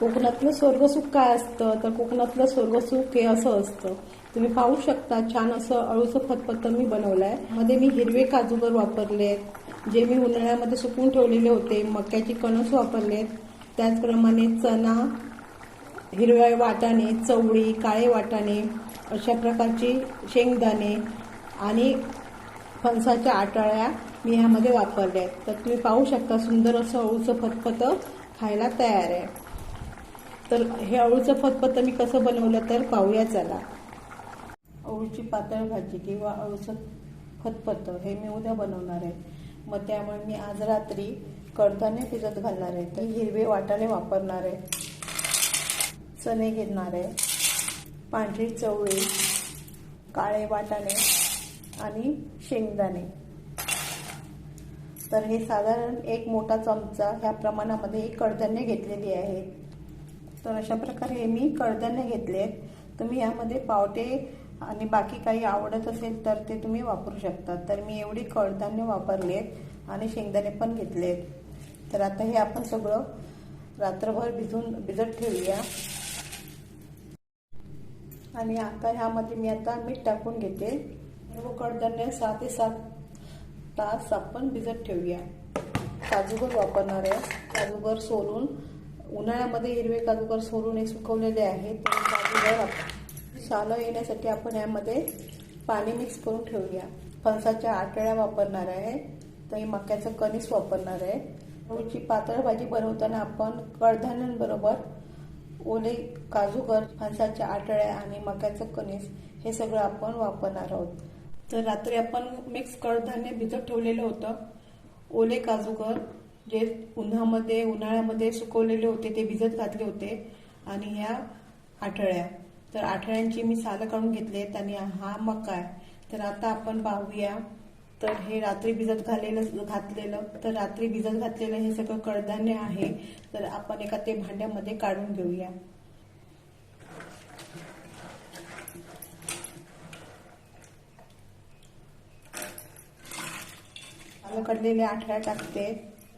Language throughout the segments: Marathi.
कोकणातलं स्वर्गसुख काय असतं? तर कोकणातलं स्वर्गसुख हे असं असतं. तुम्ही पाहू शकता छान असं अळूचं फतफत मी बनवलं आहे मध्ये मी हिरवे काजूगर वापरले जे मी उन्हाळ्यामध्ये सुकवून ठेवलेले होते मक्याची कणस वापरलेत. त्याचप्रमाणे चणा हिरव्या वाटाणे चवळी काळे वाटाणे अशा प्रकारची शेंगदाणे आणि फणसाच्या आटाळ्या मी ह्यामध्ये वापरल्या आहेत तर तुम्ही पाहू शकता सुंदर असं अळूचं फतफतं खायला तयार आहे. तर हे अळूचं फतफत मी कसं बनवलं तर पाहूया चला. अळूची पातळ भाजी किंवा अळूचं फतफत हे मी उद्या बनवणार आहे. मग त्यामुळे मी आज रात्री कडधान्य भिजत घालणार आहे. तर हिरवे वाटाणे वापरणार आहे. चणे घेणार आहे. पांढरी चवळी काळे वाटाणे आणि शेंगदाणे. तर हे साधारण एक मोठा चमचा ह्या प्रमाणामध्ये कडधान्य घेतलेली आहे. तर अशा प्रकारे मी कडधान्य घेतलेत तुम्ही यामध्ये पावटे आणि बाकी काही आवडत असेल तर ते तुम्ही वापरू शकता तर मी एवढी कडधान्य वापरलेत आणि शेंगदाणे पण घेतलेत तर आता हे आपण सगळं रात्रभर भिजून भिजत ठेवूया. आणि आता ह्यामध्ये मी आता मीठ टाकून घेते. सर्व कडधान्य सहा ते सात तास आपण भिजत ठेवूया. काजूभर वापरणार आहे. काजूभर सोलून उन्हाळ्यामध्ये हिरवे काजूगर सोलून हे सुकवलेले आहेत तर काजूगर सालं येण्यासाठी आपण यामध्ये पाणी मिक्स करून ठेवूया. फणसाच्या आटळ्या वापरणार आहे तर मक्याचं कणीस वापरणार आहे. रोजची पातळ भाजी बनवताना आपण कडधान्यांबरोबर ओले काजूगर फणसाच्या आटळ्या आणि मक्याचं कणीस हे सगळं आपण वापरणार आहोत. तर रात्री आपण मिक्स कडधान्य भिजत ठेवलेलं होतं. ओले काजूगर जे उन्हामध्ये उन्हाळ्यामध्ये सुकवलेले होते ते भिजत घातले होते आणि ह्या आठळ्या. तर आठळ्यांची मी सालं काढून घेतलेत आणि हा मका आहे. तर आता आपण पाहूया. तर हे रात्री भिजत घालेलं घातलेलं तर रात्री भिजत घातलेलं हे सगळं कडधान्य आहे. तर आपण एका ते भांड्यामध्ये काढून घेऊया. काढलेल्या काढलेले आठळ्या टाकते.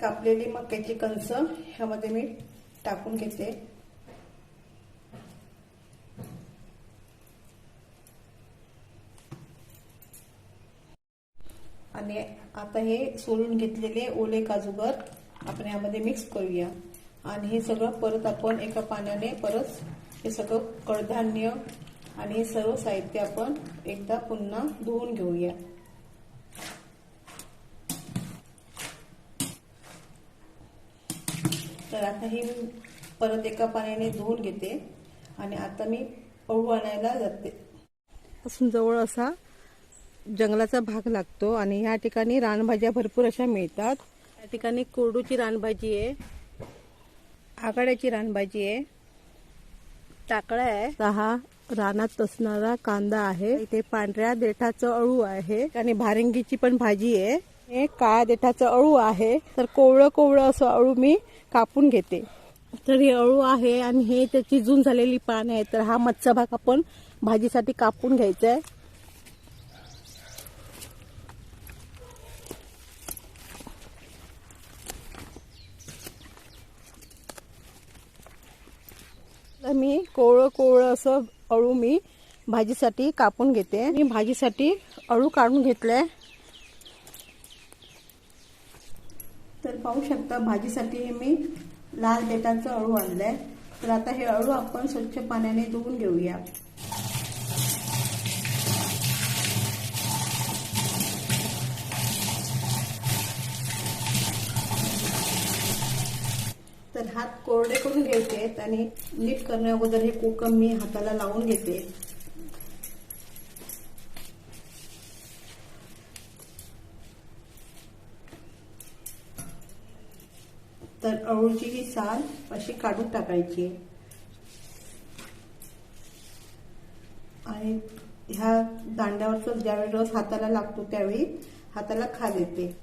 कापलेली मक्याची कणस ह्यामध्ये मी टाकून घेते. आणि आता हे सोलून घेतलेले ओले काजूगर आपण यामध्ये मिक्स करूया. आणि हे सगळं परत आपण एका पाण्याने परत हे सगळं कडधान्य आणि हे सर्व साहित्य आपण एकदा पुन्हा धुवून घेऊया. तर आता ही परत एका पाण्याने धुवून घेते आणि आता मी पळू आणायला जाते. पासून जवळ असा जंगलाचा भाग लागतो आणि ह्या ठिकाणी रानभाज्या भरपूर अशा मिळतात. या ठिकाणी कोरडूची रानभाजी आहे आघाड्याची रानभाजी आहे टाकळा आहे. हा रानात असणारा कांदा आहे. इथे पांढऱ्या देठाचं अळू आहे आणि भारिंगीची पण भाजी आहे. हे काळ्या देठाचं अळू आहे. तर कोवळं कोवळं असं अळू मी कापून घेते. तर हे अळू आहे आणि हे त्याची जून झालेली पान आहे तर हा मच्छा भाग आपण भाजीसाठी कापून घ्यायचा आहे. तर मी कोवळं कोवळं असं अळू मी भाजीसाठी कापून घेते. मी भाजीसाठी अळू काढून घेतलंय. आहे पाहू शकता भाजीसाठी हे मी लाल देठाचं अळू आणलंय. तर आता हे अळू आपण स्वच्छ पाण्याने धुवून घेऊया. तर हात कोरडे करून घ्यायचे आणि नीट करण्या अगोदर हे कोकम मी हाताला लावून घेते. तर अळूची ही साल अशी काढून टाकायची. आणि ह्या दांड्यावरचा ज्यावेळी रस हाताला लागतो त्यावेळी हाताला खा येते.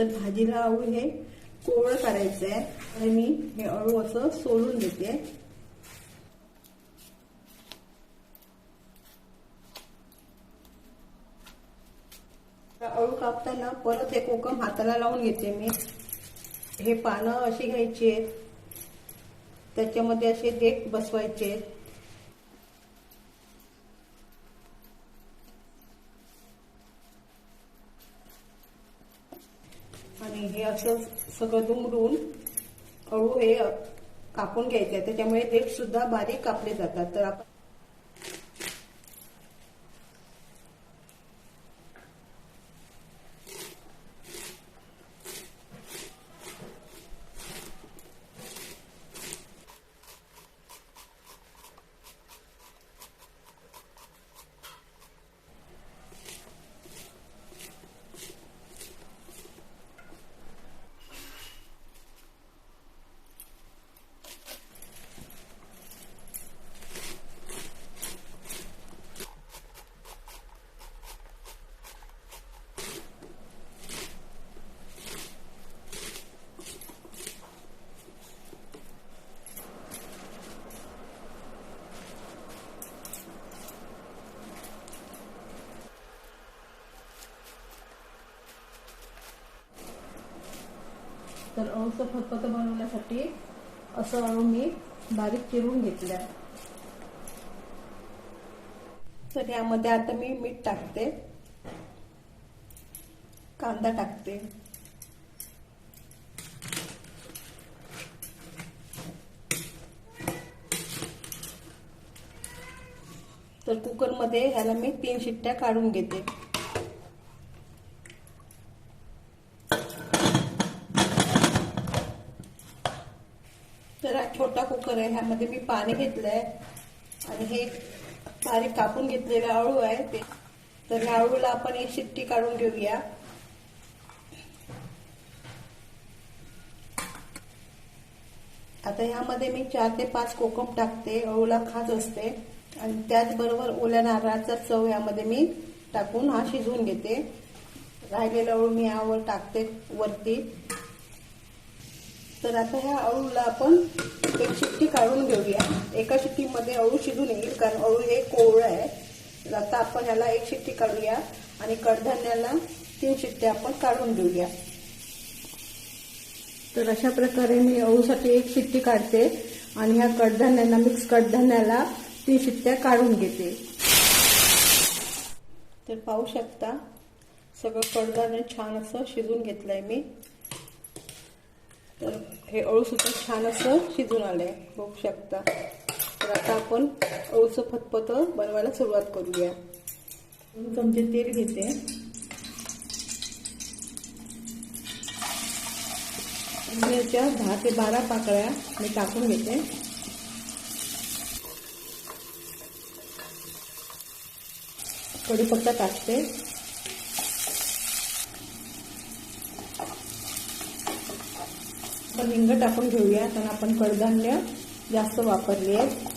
तर भाजीला आवळू हे कोवळं करायचं आहे आणि मी हे अळू असं सोलून देते अळू कापताना परत हे कोकम हाताला लावून घेते मी. हे पानं अशी घ्यायची आहेत. त्याच्यामध्ये असे देठ बसवायचे आहेत आणि हे असं सगळं दुमडून अळू हे कापून घ्यायचे त्याच्यामुळे देठ सुद्धा बारीक कापले जातात. तर आपण तर अळूचं फतफत बनवण्यासाठी असं अळू मी बारीक चिरून घेतल्या तर यामध्ये आता मी मीठ टाकते. कांदा टाकते. तर कुकरमध्ये ह्याला मी तीन शिट्ट्या काढून घेते. तर हा छोटा कुकर आहे ह्यामध्ये मी पाणी घेतलंय. आणि हे बारीक कापून घेतलेले अळू आहे ते. तर ह्या अळूला आपण एक शिट्टी काढून घेऊया. आता ह्यामध्ये मी चार ते पाच कोकम टाकते अळूला खास असते. आणि त्याचबरोबर ओल्या नारळाचा चव यामध्ये मी टाकून हा शिजवून घेते. राहिलेला अळू मी यावर टाकते वरती. तर आता ह्या अळूला आपण एक शिट्टी काढून घेऊया. एका शिट्टीमध्ये अळू शिजून येईल कारण अळू हे कोवळं आहे. तर आता आपण ह्याला एक शिट्टी काढूया आणि कडधान्याला तीन शिट्ट्या आपण काढून घेऊया. तर अशा प्रकारे मी अळूसाठी एक शिट्टी काढते आणि ह्या कडधान्यांना मिक्स कडधान्याला तीन शिट्ट्या काढून घेते. तर पाहू शकता सगळं कडधान्य छान असं शिजून घेतलंय मी. तर हे अळू सुद्धा छान असं शिजून आलंय बघू शकता. तर आता आपण अळूचं फतफत बनवायला सुरुवात करूया. दोन चमचे तेल घेते. याच्या दहा ते बारा पाकळ्या मी टाकून घेते. कडीपत्ता टाकते आपण हिंग टाकून घेऊया. कारण आपण कडधान्य जास्त वापरले आहेत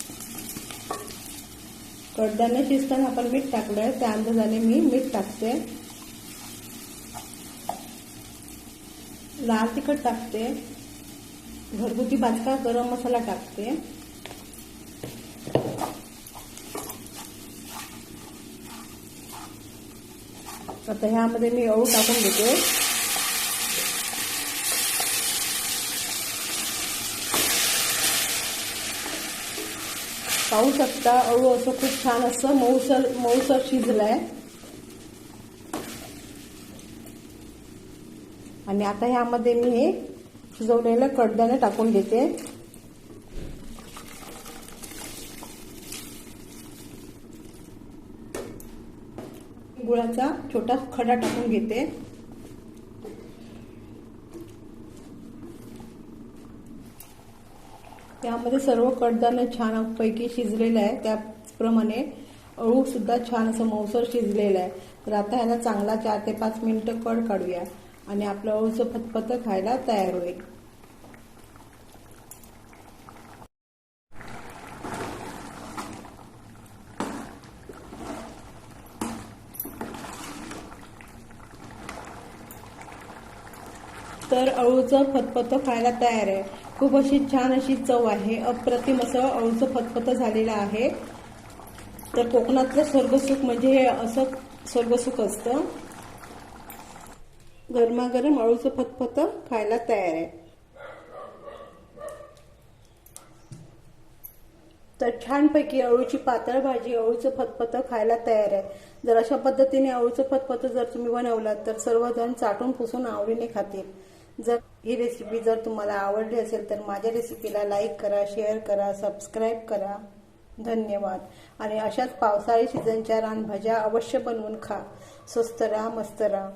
कडधान्य शिजताना आपण मीठ टाकलं आहे त्या अंदाजाने मी मीठ टाकते. लाल तिखट टाकते. घरगुती भाजका गरम मसाला टाकते. आता ह्यामध्ये मी अळू टाकून देते पाहू शकता. अळू असं खूप छान असं मऊसर मऊसर शिजलंय. आणि आता ह्यामध्ये मी हे शिजवलेलं कडदाणे टाकून घेते. गुळाचा छोटा खडा टाकून घेते. त्यामध्ये सर्व कडदाणे छान पैकी शिजलेलं आहे. त्याप्रमाणे अळू सुद्धा छान असं मऊसर शिजलेलं आहे. तर आता ह्याला चांगला चार ते पाच मिनिटं कड काढूया. आणि आपलं अळूचं फतफत खायला तयार होईल. तर अळूचं फतफतं खायला तयार आहे. खूप अशी छान अशी चव आहे. अप्रतिम असं अळूचं फतफत झालेलं आहे. तर कोकणातलं स्वर्गसुख म्हणजे हे असं स्वर्गसुख असतं. गरमागरम अळूचं फतफत खायला तयार आहे. तर छानपैकी अळूची पातळ भाजी अळूचं फतफत खायला तयार आहे. जर अशा पद्धतीने अळूचं फतफत जर तुम्ही बनवलं तर सर्वजण चाटून पुसून आवडीने खातील. जर ही रेसिपी जर तुम्हाला आवडली असेल तर माझ्या रेसिपीला लाईक करा शेअर करा सबस्क्राईब करा. धन्यवाद. आणि अशाच पावसाळी सीझनच्या रानभाज्या अवश्य बनवून खा. स्वस्त राहा मस्त राहा.